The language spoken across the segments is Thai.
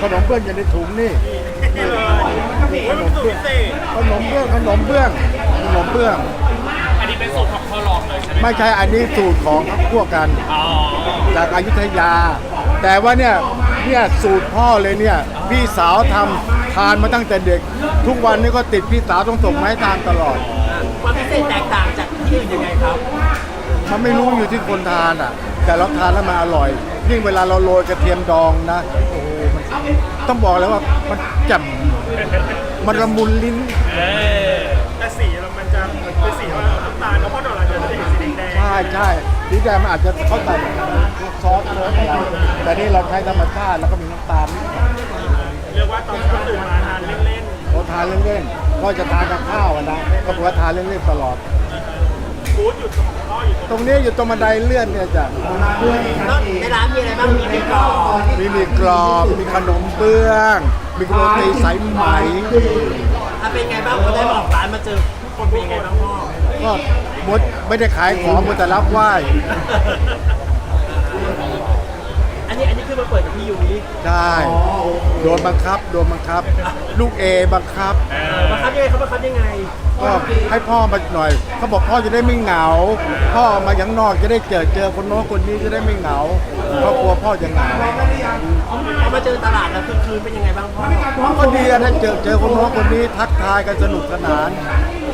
ขนมเบื้องอยู่ในถุงนี่นี่เลยโอ้ยมันสูตรพิเศษขนมเบื้องขนมเบื้องขนมเบื้อง อันนี้เป็นสูตรของพ่อรองเลยใช่ไหมไม่ใช่อันนี้สูตรของพวกกัน อ๋อจากอายุทยา แต่ว่าเนี่ยเนี่ยสูตรพ่อเลยเนี่ยพี่สาวทำทานมาตั้งแต่เด็ก ทุกวันนี้ก็ติดพี่สาวต้องส่งมาให้ทานตลอด ความพิเศษแตกต่างจากที่อื่นยังไงครับ มันไม่รู้อยู่ที่คนทานอะ แต่เราทานแล้วมันอร่อย ยิ่งเวลาเราโรยกระเทียมดองนะ โอ้โหมัน ต้องบอกเลยว่ามันแจ่มมันละมุนลิ้น เออแต่สีมันจะเป็นสีว่าน้ำตาลแล้วพอดอกเราจะได้เห็นสีแดงใช่ใช่สีแดงมันอาจจะเข้าใส่ซอสเยอะอะไรแต่นี่เราใช้ธรรมชาติแล้วก็มีน้ำตาลนิดหน่อยๆเรียกว่าตอนเช้าตื่นมาทานเล่นเราทานเล่นๆก็จะทานกับข้าวอะนะก็บอกว่าทานเล่นๆตลอดๆ ฟู้ดอยู่ตรงพ่ออยู่ตรงตรงนี้อยู่ตรงบันไดเลื่อนเนี่ยจ้ะแล้วในร้านมีอะไรบ้างมีหมีกรอบมีมีกรอบมีขนมเบื้อง มีโรตีสายไหมถ้าเป็นไงบ้างพอได้มาออกร้านมาเจอผู้คนเป็นยังไงบ้างพ่อ ก็มดไม่ได้ขายของมดแต่รับไหว้ อันนี้อันนี้คือมาเปิดกับพี่ยุ้ยใช่โดนบังคับโดนบังคับ ลูกเอบังคับบังคับยังไงเขาบังคับยังไงก็ให้พ่อมาหน่อยเขาบอกพ่อจะได้ไม่เหงา พ่อมายังนอกจะได้เจอเจอคนโน้นคนนี้จะได้ไม่เหงาเพราะกลัวพ่อจะเหงาพอมาเจอตลาดแล้วคือคืนเป็นยังไงบ้างพ่อก็ดีอะถ้าเจอเจอคนโน้นคนนี้ทักทายกันสนุกสนาน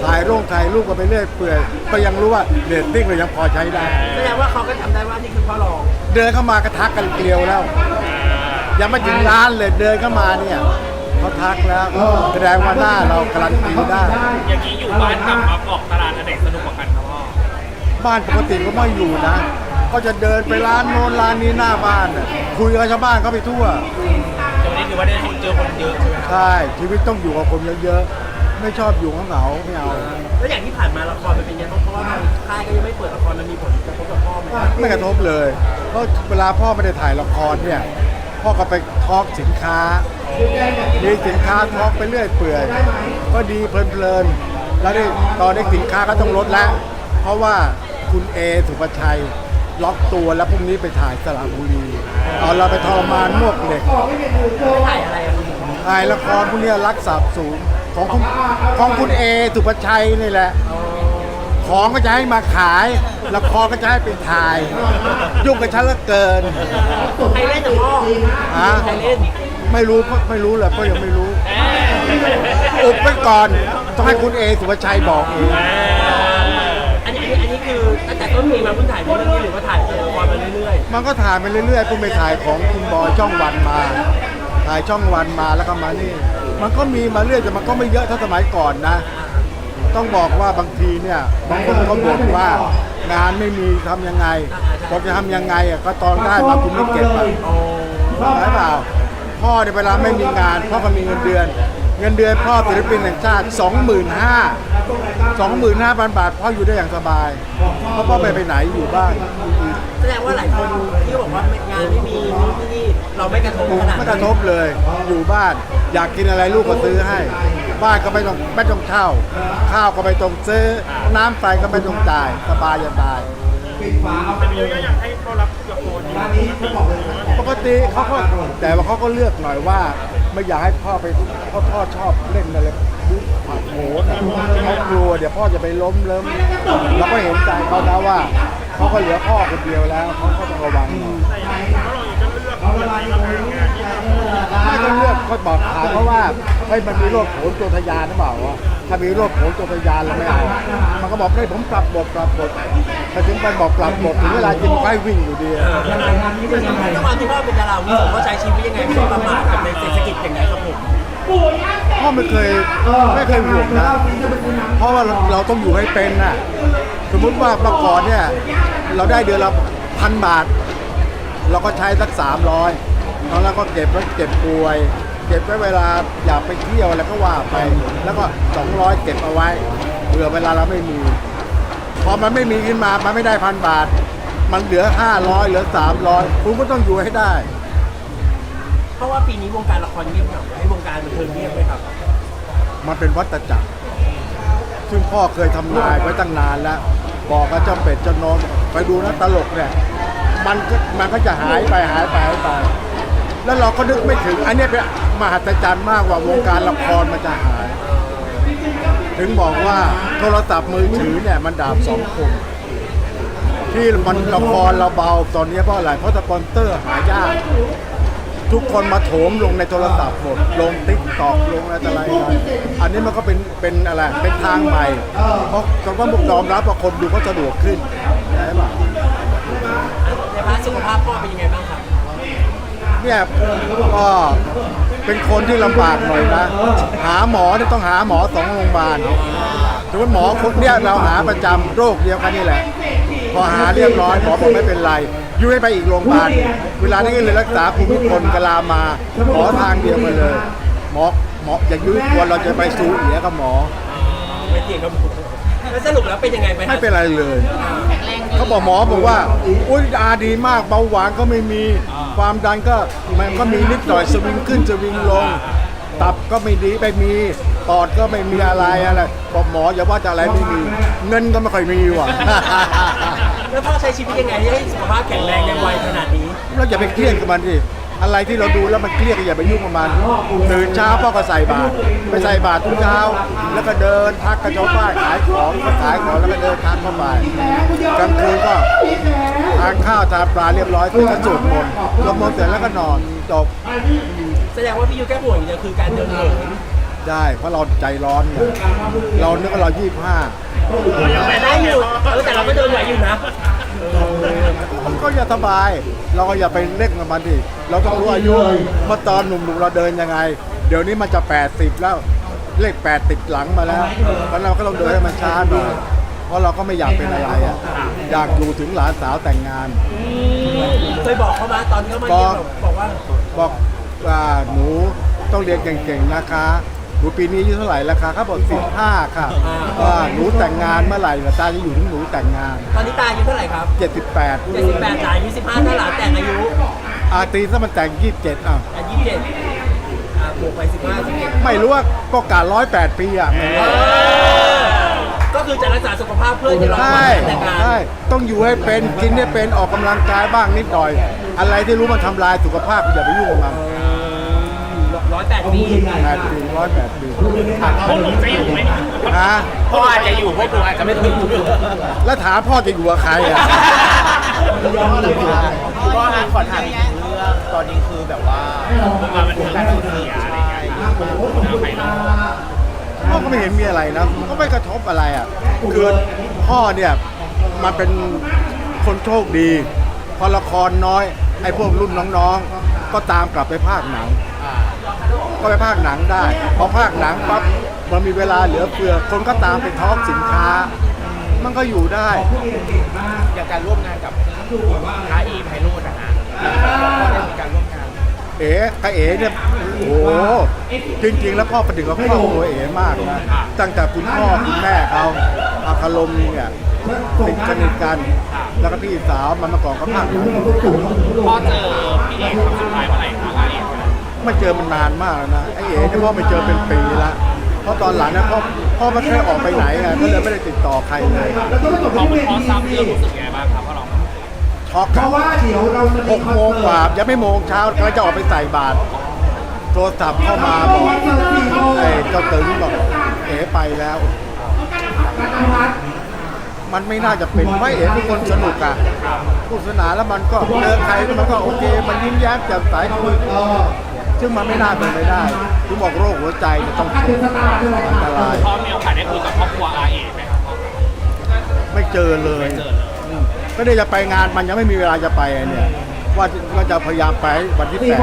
ถ่ายรูปถ่ายรูปกันไปเรื่อยเปื่อยก็ยังรู้ว่าเรตติ้งเรายังพอใช้ได้ แสดงว่าเขาก็ทำได้ว่านี่คือพ่อรองเดินเข้ามากระทักกันเกลียวแล้ว ยังไม่ถึงร้านเลยเดินเข้ามาเนี่ยเขาทักแล้วแสดงว่าหน้าเราการันตีได้ อย่างนี้อยู่บ้านกับมาออกตลาดอันไหนสนุกกว่ากันครับพ่อบ้านปกติก็ไม่อยู่นะ ก็จะเดินไปร้านโน้นร้านนี้หน้าบ้านน่ะคุยกับชาวบ้านเขาไปทั่ว แต่วันนี้ถือว่าได้คนเจอคนเยอะใช่ไหมครับ ใช่ชีวิตต้องอยู่กับคนเยอะๆ ไม่ชอบอยู่เหงาๆไม่เอาแล้วอย่างที่ผ่านมาละครมันเป็นยังไงบ้างเพราะว่าทางค่ายก็ยังไม่เปิดละครมันมีผลกระทบกับพ่อไหมไม่กระทบเลยเพราะเวลาพ่อไม่ได้ถ่ายละครเนี่ยพ่อก็ไปทอล์กสินค้ามีสินค้าทอล์กไปเรื่อยเปื่อย ก็ดีเพลินๆแล้วนี่ตอนนี้สินค้าก็ต้องลดแล้ว เพราะว่าคุณเอสุภชัยล็อกตัวแล้วพรุ่งนี้ไปถ่ายสระบุรีเอาเราไปทรมานมวกเหล็กถ่ายอะไรอะถ่ายละครพวกเนี้ยรักษาสูง ของคุณของคุณเอสุภชัยนี่แหละ ของก็จะให้มาขายละครก็จะให้ไปถ่าย ยุ่งกับฉันเหลือเกินใครเล่นแต่พ่อฮะใครเล่นไม่รู้เพราะไม่รู้เลยก็ยังไม่รู้อุบไว้ก่อนต้องให้คุณเอสุภชัยบอกเองอันนี้อันนี้อันนี้คือตั้งแต่ต้นปีมาเพิ่งถ่ายเรื่องนี้หรือว่าถ่ายละครมาเรื่อยมันก็ถ่ายไปเรื่อยๆเพิ่งไปถ่ายของคุณบอยช่องวันมา ถ่ายช่องวันมาแล้วก็มานี่ มันก็มีมาเรื่อยแต่มันก็ไม่เยอะเท่าสมัยก่อนนะ ต้องบอกว่าบางทีเนี่ยบางคนก็บ่นว่างานไม่มีทำยังไงบอกจะทำยังไงอะก็ตอนได้มาคุณไม่เก็บอะใช่เปล่าพ่อเนี่ยเวลาไม่มีงานพ่อก็มีเงินเดือน เงินเดือนพ่อศิลปินแห่งชาติ 25,000 25,000 บาทพ่ออยู่ได้อย่างสบายเพราะพ่อไปไปไหนอยู่บ้าน แสดงว่าหลายคนที่บอกว่างานไม่มีนู่นที่นี่ เราไม่กระทบขนาดไม่กระทบเลย อยู่บ้าน อยากกินอะไรลูกก็ซื้อให้ บ้านก็ไม่ต้องไม่ต้องเช่า ข้าวก็ไม่ต้องซื้อ น้ำไฟก็ไม่ต้องจ่าย สบายจะตาย แต่พี่ยุ้ยก็ยังให้เขารับละครอยู่ปกติปกติเขาก็แต่ว่าเขาก็เลือกหน่อยว่า ไม่อยากให้พ่อไปเพ่อพ่อชอบเล่นอะไรบุ๊กผักโหนเขากลัวเดี๋ยวพ่อจะไปล้มเลิมเราก็เห็นใจเขานะว่าเขาก็เหลือพ่อคนเดียวแล้วเขาก็ต้องระวังหน่อย ก็เลือกวันนี้มาทำงานที่ทำไม่ก็เลือกก็บอกถามเพราะว่าเฮ้ยมันมีโรคโผล่ตัวทะยานหรือเปล่าวะถ้ามีโรคโผล่ตัวทะยานเราไม่เอา มันก็บอกให้ผมปรับบทปรับบทแต่ถึงมันบอกปรับบทถึงเวลาจริงมันก็ให้วิ่งอยู่ดีถ้ามาที่พ่อเป็นดาราวิผมก็ใช้ชีวิตยังไงไม่ประมาทกับในเศรษฐกิจอย่างไรครับผมพ่อไม่เคยไม่เคยห่วงนะ เพราะว่าเราเราต้องอยู่ให้เป็นน่ะ สมมุติว่าเมื่อก่อนเนี่ย เราได้เดือนละพันบาท เราก็ใช้สักสามร้อยแล้วก็เก็บไว้เก็บป่วย เก็บไว้เวลาอยากไปเที่ยวอะไรก็ว่าไป แล้วก็สองร้อยเก็บเอาไว้เผื่อเวลาเราไม่มี พอมันไม่มีขึ้นมา มันไม่ได้พันบาท มันเหลือห้าร้อยเหลือสามร้อยคุณก็ต้องอยู่ให้ได้ เพราะว่าปีนี้วงการละครเงียบเหงาให้วงการบันเทิงเงียบไหมครับ มันเป็นวัฏจักร ซึ่งพ่อเคยทำนายไว้ตั้งนานแล้ว บอกกับเจ้าเป็ดเจ้านอนไปดูนะตลกเนี่ย มันก็มันก็จะหายไปหายไปหายไป แล้วเราก็นึกไม่ถึง อันนี้เป็นมหัศจรรย์มากกว่าวงการละครมันจะหาย ถึงบอกว่าโทรศัพท์มือถือเนี่ยมันดาบสองคมที่มันละครเราเบาตอนนี้เพราะอะไร เพราะสปอนเซอร์หายาก ทุกคนมาโถมลงในโทรศัพท์หมดลงติ๊กตอกลงอะไรต่ออะไรอันนี้มันก็เป็นเป็นอะไรเป็นทางใหม่ เพราะคำว่าบุกยอมรับว่าคนดูก็สะดวกขึ้นใช่ปะในพาร์ท สุขภาพพ่อเป็นยังไงบ้างครับเนี่ยก็เป็นคนที่ลำบากหน่อยนะหาหมอเนี่ยต้องหาหมอสองโรงพยาบาลสมมติหมอคนเนี่ยเราหาประจำโรคเดียวกันนี่แหละ พอหาเรียบร้อยหมอบอกไม่เป็นไรยุ่ให้ไปอีกโรงพยาบาลเวลานี้ก็เลยรักษาภูมิพลกลามาหมอทางเดียวกันเลย หมอหมออย่ายุ่ยกลัวเราจะไปสูเอียกับหมอ ไม่เถียงกับผม แล้วสรุปแล้วเป็นยังไงไปฮะไม่เป็นไรเลย เขาบอกหมอบอกว่า อุ้ยอาดีมากเบาหวานก็ไม่มี ความดันก็มันก็มีนิดหน่อยสวิงขึ้นสวิงลง ตับก็ไม่ดีไม่มี ปอดก็ไม่มีอะไรอะไรบอกหมออย่าว่าจะอะไรไม่มี เงินก็ไม่ค่อยมีว่ะ แล้วพ่อใช้ชีวิตยังไงให้สุขภาพแข็งแรงในวัยขนาดนี้ เราอย่าไปเครียดกับมันดิ อะไรที่เราดูแล้วมันเครียดก็อย่าไปยุ่งกับมันตื่นเช้าพ่อก็ใส่บาตรไปใส่บาตรทุกเช้า แล้วก็เดินทักกระจกบ้านขายของก็ขายของแล้วก็เดินทักเข้าไปกลางคืนก็ทานข้าวทานปลาเรียบร้อยก็สวดมนต์สวดมนต์เสร็จแล้วก็นอนจบแสดงว่าพี่ยูแค่ห่วงอย่างเดียวคือการเดินเหินได้ เพราะเราใจร้อนไงเรานึกว่าเรายี่ห้าแต่ได้อยู่เออแต่เราก็เดินไหวอยู่นะมัน ก็อย่าสบาย เราก็อย่าไปเล่นกับมันดิเราต้องรู้อายุเมื่อตอนหนุ่มๆเราเดินยังไง เดี๋ยวนี้มันจะ 80 แล้วเลข8ติดหลังมาแล้วเพราะเราก็ต้องเดินให้มันช้าหน่อยเพราะเราก็ไม่อยากเป็นอะไรอะอยากอยู่ถึงหลานสาวแต่งงานเคยบอกเขามาตอนเขามาเยี่ยมบอกว่าบอกว่าหนูต้องเรียนเก่งๆนะคะห นูปีนี้อายุเท่าไหร่แล้วคะเขาบอก15ค่ะว่าหนูแต่งงานเมื่อไหร่ล่ะตาจะอยู่ถึงหนูแต่งงาน ตอนนี้ตาอายุเท่าไหร่ครับ78 78ตาอายุ15ถ้าหลานแต่งอายุอาตีถ้ามันแต่ง27อะอายุ27อ่าบวกไป15 11ไม่รู้ว่าก็การ้อยแปดปีอะไม่รู้ก็คือจะรักษาสุขภาพเพื่อจะรอใช่วันแต่งงานใช่ต้องอยู่ให้เป็นกินให้เป็นออกกำลังกายบ้างนิดหน่อย อะไรที่รู้มันทำลายสุขภาพอย่าไปยุ่งกับมันร้ อยแปดปีแปดปีร้อยแปดปีพวกหนูจะอยู่ไหมฮะพ่ออาจจะอยู่พวกหนูอาจจะไม่ถึงแล้วถามพ่อจะอยู่กับใครอะก็อะขอถามอีกหนึ่งเรื่องตอนนี้คือแบบว่ามันถึงการสูญเสียอะไรเงี้ยพ่อก็ไม่เห็นมีอะไรนะก็ไม่กระทบอะไรอะคือพ่อเนี่ยมันเป็นคนโชคดีพอละครน้อยไอ้พวกรุ่นน้องๆ ก็ตามกลับไปภาคหนัง ก็ไปภาคหนังได้พอภาคหนังปั๊บมันมีเวลาเหลือเฟือคนก็ตามไปท้องสินค้า มันก็อยู่ได้ อย่างการร่วมงานกับท้าอีไพโรจน์นะฮะก็ได้มีการร่วมงาน เอ๋กับเอ๋เนี่ยโอ้โหจริงๆ แล้วพ่อประดึงกับครอบครัวเอ๋มากนะตั้งแต่คุณพ่อคุณแม่เขาอาคารมเนี่ยติดสนิทกันแล้วก็พี่สาวมันมาก่อนก็ภาคหนังพ่อเจอพี่เอกครั้งสุดท้ายเมื่อไหร่คะอาเอก ไม่เจอมันนานมากแล้วนะไอ้เอ๋เนี่ยพ่อไม่เจอเป็นปีละเพราะตอนหลังเนี่ยพ่อพ่อไม่เคยออกไปไหนไงก็เลยไม่ได้ติดต่อใครเลยพอคุณพ่อทราบเรื่องรู้สึกยังไงบ้างครับพ่อเราช็อกเพราะว่าเดี๋ยวเราหกโมงกว่ายังไม่โมงเช้ากำลังจะออกไปใส่บาตรโทรศัพท์เข้ามาบอกไอ้เจ้าตึงบอกเอ๋ไปแล้วมันไม่น่าจะเป็นไม่เอ๋เป็นคนสนุกอะพูดสนานแล้วมันก็เจอใครมันก็โอเค มันยิ้มแย้มแจ่มใสคุย ซึ่งมันไม่น่าเป็นไปได้ที่บอกโรคหัวใจเนี่ยต้องเช็คอันตรายพ่อมีโอกาสได้คุยกับครอบครัวอาเอกไหมครับพ่อไม่เจอเลยเจอเลยก็ได้จะไปงานมันยังไม่มีเวลาจะไปไอ้เนี่ยว่าว่าจะพยายามไปวันที่แปด